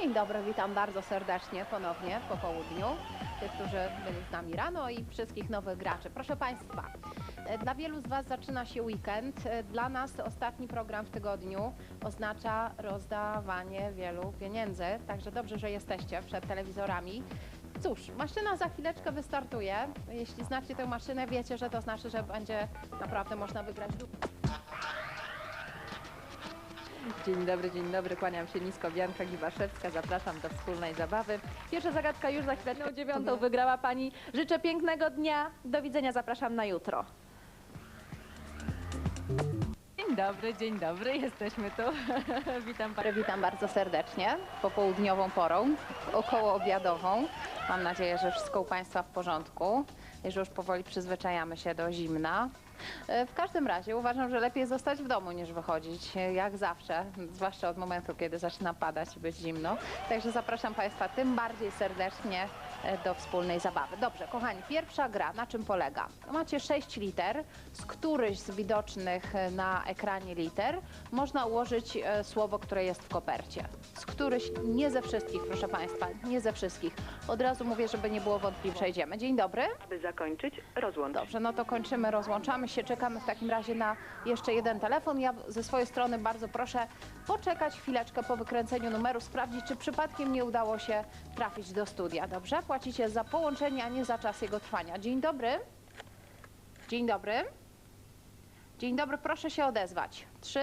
Dzień dobry, witam bardzo serdecznie ponownie po południu. Tych, którzy byli z nami rano i wszystkich nowych graczy. Proszę Państwa, e, dla wielu z Was zaczyna się weekend. E, Dla nas ostatni program w tygodniu oznacza rozdawanie wielu pieniędzy. Także dobrze, że jesteście przed telewizorami. Cóż, maszyna za chwileczkę wystartuje. Jeśli znacie tę maszynę, wiecie, że to znaczy, że będzie naprawdę można wygrać dużo. Dzień dobry, dzień dobry, kłaniam się nisko, Bianka Giwaszewska, zapraszam do wspólnej zabawy. Pierwsza zagadka już za chwileczkę, dziewiątą wygrała Pani. Życzę pięknego dnia, do widzenia, zapraszam na jutro. Dzień dobry, dzień dobry, jesteśmy tu. Witam Panią. Witam bardzo serdecznie, popołudniową porą, około obiadową. Mam nadzieję, że wszystko u Państwa w porządku i że już powoli przyzwyczajamy się do zimna. E, W każdym razie uważam, że lepiej zostać w domu niż wychodzić, e, jak zawsze, zwłaszcza od momentu, kiedy zaczyna padać i być zimno. Także zapraszam Państwa tym bardziej serdecznie do wspólnej zabawy. Dobrze, kochani, pierwsza gra na czym polega? Macie sześć liter, z któryś z widocznych e, na ekranie liter można ułożyć e, słowo, które jest w kopercie. Z któryś, nie ze wszystkich, proszę Państwa, nie ze wszystkich. Od razu mówię, żeby nie było wątpliwości. Przejdziemy. Dzień dobry. Aby zakończyć, rozłącz. Dobrze, no to kończymy, rozłączamy się, czekamy w takim razie na jeszcze jeden telefon. Ja ze swojej strony bardzo proszę poczekać chwileczkę po wykręceniu numeru, sprawdzić, czy przypadkiem nie udało się trafić do studia. Dobrze? Płacicie za połączenie, a nie za czas jego trwania. Dzień dobry. Dzień dobry. Dzień dobry, proszę się odezwać. Trzy,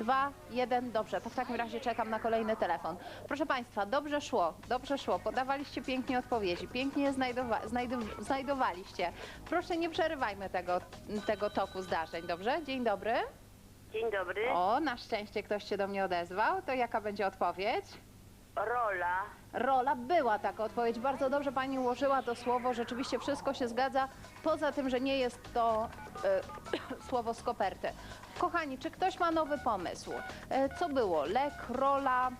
dwa, jeden. Dobrze, to w takim razie czekam na kolejny telefon. Proszę Państwa, dobrze szło, dobrze szło. Podawaliście pięknie odpowiedzi, pięknie je znajdowa znajdu- znajdowaliście. Proszę nie przerywajmy tego, tego toku zdarzeń, dobrze? Dzień dobry. Dzień dobry. O, na szczęście ktoś się do mnie odezwał. To jaka będzie odpowiedź? Rola. Rola była taka odpowiedź. Bardzo dobrze pani ułożyła to słowo. Rzeczywiście wszystko się zgadza. Poza tym, że nie jest to e, słowo z koperty. Kochani, czy ktoś ma nowy pomysł? E, co było? Lek, rola,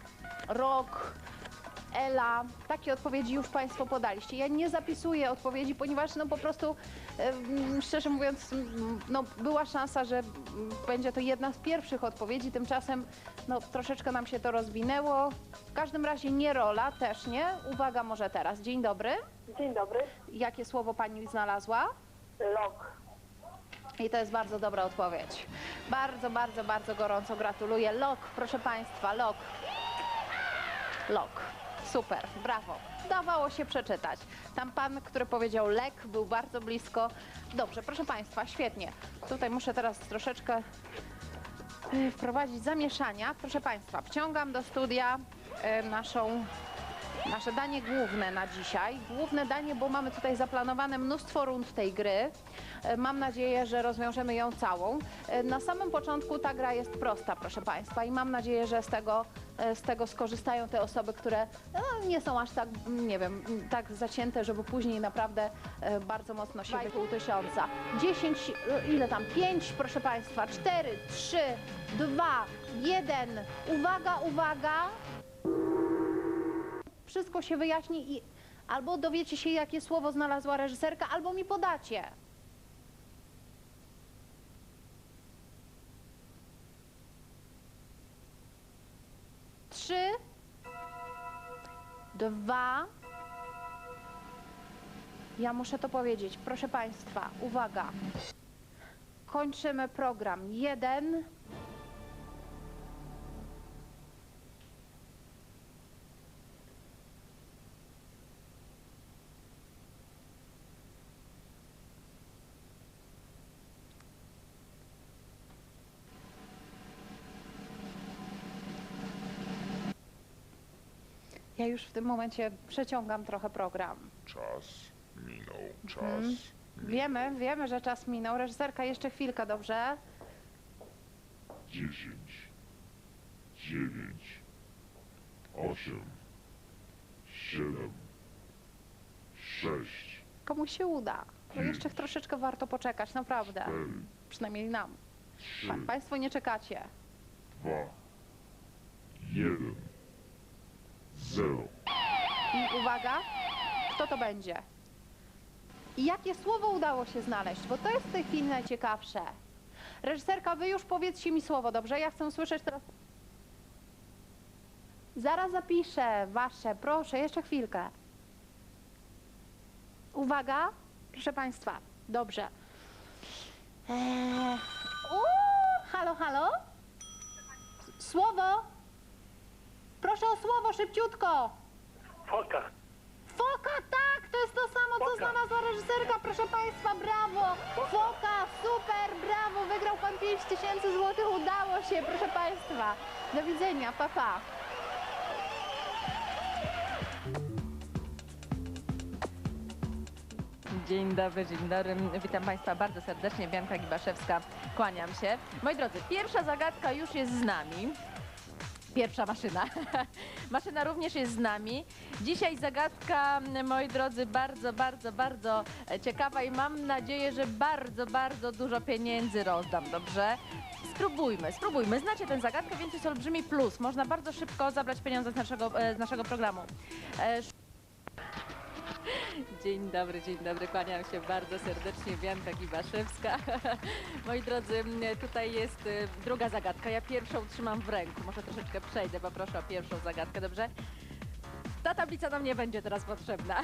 rok, Ela. Takie odpowiedzi już Państwo podaliście. Ja nie zapisuję odpowiedzi, ponieważ no po prostu, szczerze mówiąc, no była szansa, że będzie to jedna z pierwszych odpowiedzi. Tymczasem no troszeczkę nam się to rozwinęło. W każdym razie nie rola, też nie. Uwaga może teraz. Dzień dobry. Dzień dobry. Jakie słowo Pani znalazła? Lok. I to jest bardzo dobra odpowiedź. Bardzo, bardzo, bardzo gorąco gratuluję. Lok, proszę Państwa, lok. Lok. Super, brawo. Dawało się przeczytać. Tam pan, który powiedział lek, był bardzo blisko. Dobrze, proszę Państwa, świetnie. Tutaj muszę teraz troszeczkę y, wprowadzić zamieszania. Proszę Państwa, wciągam do studia y, naszą nasze danie główne na dzisiaj. Główne danie, bo mamy tutaj zaplanowane mnóstwo rund tej gry. E, Mam nadzieję, że rozwiążemy ją całą. Na samym początku ta gra jest prosta, proszę Państwa, i mam nadzieję, że z tego, z tego skorzystają te osoby, które no, nie są aż tak, nie wiem, tak zacięte, żeby później naprawdę e, bardzo mocno się pół tysiąca. 10, e, ile tam? 5, proszę Państwa, 4, 3, 2, 1. Uwaga, uwaga wszystko się wyjaśni i albo dowiecie się, jakie słowo znalazła reżyserka, albo mi podacie. Trzy, dwa. Ja muszę to powiedzieć. Proszę Państwa, uwaga. Kończymy program. Jeden. Ja już w tym momencie przeciągam trochę program. Czas minął, czas. Mhm. Wiemy, wiemy, że czas minął. Reżyserka, jeszcze chwilkę, dobrze? Dziesięć, dziewięć, osiem, siedem, sześć, Komuś się uda. No jeszcze troszeczkę warto poczekać, naprawdę. cztery, Przynajmniej nam. trzy, Pa- Państwo nie czekacie. dwa, jeden, zero. I uwaga, kto to będzie? I jakie słowo udało się znaleźć? Bo to jest w tej chwili najciekawsze. Reżyserka, wy już powiedzcie mi słowo, dobrze? Ja chcę usłyszeć teraz Zaraz zapiszę wasze, proszę, jeszcze chwilkę. Uwaga, proszę Państwa, dobrze. Eee, uuu, halo, halo? Słowo? Proszę o słowo, szybciutko. Foka. Foka, tak, to jest to samo, co Foka. znalazła reżyserka, proszę Państwa, brawo! Foka, super, brawo, wygrał Pan 5 tysięcy złotych, udało się, proszę Państwa. Do widzenia, pa, pa. Dzień dobry, dzień dobry. Witam Państwa bardzo serdecznie. Bianka Gibaszewska, kłaniam się. Moi drodzy, pierwsza zagadka już jest z nami. Pierwsza maszyna. Maszyna również jest z nami. Dzisiaj zagadka, moi drodzy, bardzo, bardzo, bardzo e, ciekawa i mam nadzieję, że bardzo, bardzo dużo pieniędzy rozdam, dobrze? Spróbujmy, spróbujmy. Znacie tę zagadkę, więc jest olbrzymi plus. Można bardzo szybko zabrać pieniądze z naszego, e, z naszego programu. Dzień dobry, dzień dobry, kłaniam się bardzo serdecznie, Bianka Gibaszewska. Moi drodzy, tutaj jest y, druga zagadka, ja pierwszą trzymam w ręku, może troszeczkę przejdę, poproszę o pierwszą zagadkę, dobrze? Ta tablica nam nie będzie teraz potrzebna.